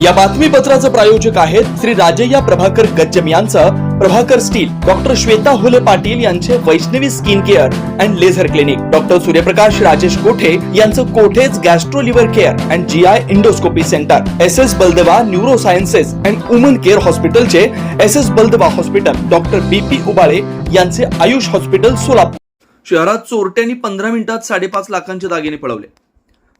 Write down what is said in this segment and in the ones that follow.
या बातमीपत्राचं प्रायोजक आहेत श्री राजय्या प्रभाकर गज्जम यांचं प्रभाकर स्टील डॉक्टर श्वेता हुले पाटील यांचे Vaishnavi skin care and laser clinic. Doctor Suryaprakash Rajesh Kothe यांचं Kothe's gastro liver care and G I endoscopy centre. S S Baldeva neuro sciences and woman care हॉस्पिटलचे S S Baldeva hospital. Doctor B P Ubale यांचे Ayush hospital Solapur. शहरात चोरट्यांनी पंधरा मिनिटात साडेपाच लाखांचे दागिने पळवले.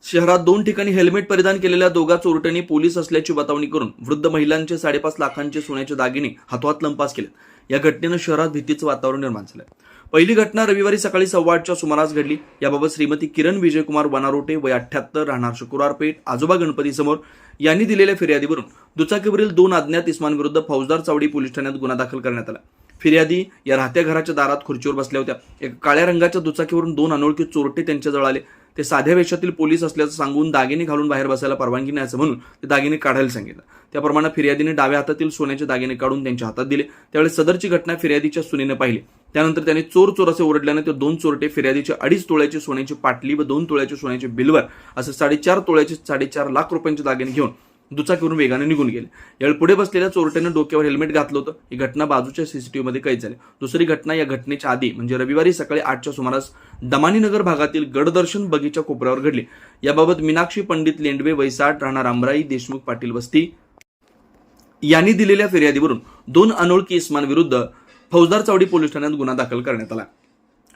शहरात दोन ठिकाणी हेल्मेट परिधान केलेल्या दोघा चोरट्यांनी पोलीस असल्याची बतावणी करून वृद्ध महिलांचे साडेपाच लाखांचे सोन्याचे दागिने हातोहात लंपास केले या घटनेनं शहरात भीतीचं वातावरण निर्माण झालं पहिली घटना रविवारी सकाळी सव्वा आठच्या सुमारास घडली. याबाबत श्रीमती किरण विजयकुमार वनारोटे वय अठ्ठ्याहत्तर राहणार शुक्रवार पेठ आजोबा गणपती समोर यांनी दिलेल्या फिर्यादीवरून दुचाकीवरील दोन अज्ञात इस्मांविरुद्ध फौजदार चावडी पोलीस ठाण्यात गुन्हा दाखल करण्यात आला. फिर्यादी या राहत्या घराच्या दारात खुर्चीवर बसल्या होत्या. एका काळ्या रंगाच्या दुचाकीवरून दोन अनोळखी चोरटे त्यांच्याजवळ आले. ते साध्या वेशातील पोलीस असल्याचं सांगून दागिने घालून बाहेर बसायला परवानगी नाही असं म्हणून ते दागिने काढायला सांगितलं. त्याप्रमाणे फिर्यादीने डाव्या हातातील सोन्याचे दागिने काढून त्यांच्या हातात दिले. त्यावेळी सदरची घटना फिर्यादीच्या सुनेने पाहिली. त्यानंतर त्याने चोर चोर असे ओरडल्याने ते दोन चोरटे फिर्यादीचे अडीच तोळ्याची सोन्याची पाटली व दोन तोळ्याचे सोन्याचे बिलवर असे साडेचार तोळ्याचे साडेचार लाख रुपयांचे दागिने घेऊन दुचाकीवरून वेगाने निघून गेले. यावेळी पुढे बसलेल्या चोरट्यानं डोक्यावर हेल्मेट घातलं होतं. ही घटना बाजूच्या सीसीटीव्हीमध्ये कैद झाली. दुसरी घटना या घटनेच्या आधी म्हणजे रविवारी सकाळी आठच्या सुमारास दमानीनगर भागातील गडदर्शन बगीच्या कोपऱ्यावर घडली. याबाबत मीनाक्षी पंडित लेंडवे वैसाट राणा रामराई देशमुख पाटील वस्ती यांनी दिलेल्या फिर्यादीवरून दोन अनोळखी इस्मांविरुद्ध फौजदार चावडी पोलीस ठाण्यात गुन्हा दाखल करण्यात आला.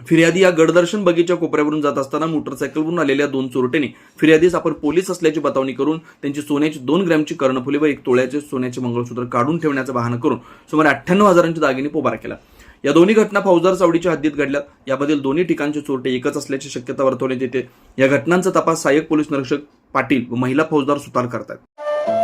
फिर्यादी या गडदर्शन बगीच्या कोपऱ्यावरून जात असताना मोटरसायकलवरून आलेल्या दोन चोरट्यांनी फिर्यादीस आपण पोलीस असल्याची बतावणी करून त्यांची सोन्याची दोन ग्रॅमची कर्णफुले व एक तोळ्याचे सोन्याचे मंगळसूत्र काढून ठेवण्याचं बहाणं करून सुमारे अठ्ठ्याण्णव हजारांचे दागिने पोबारा केला. या दोन्ही घटना फौजदार चावडीच्या हद्दीत घडल्या. यामधील दोन्ही ठिकाणचे चोरटे एकच असल्याची शक्यता वर्तवण्यात येते. या घटनांचा तपास सहाय्यक पोलीस निरीक्षक पाटील व महिला फौजदार सुतार करतात.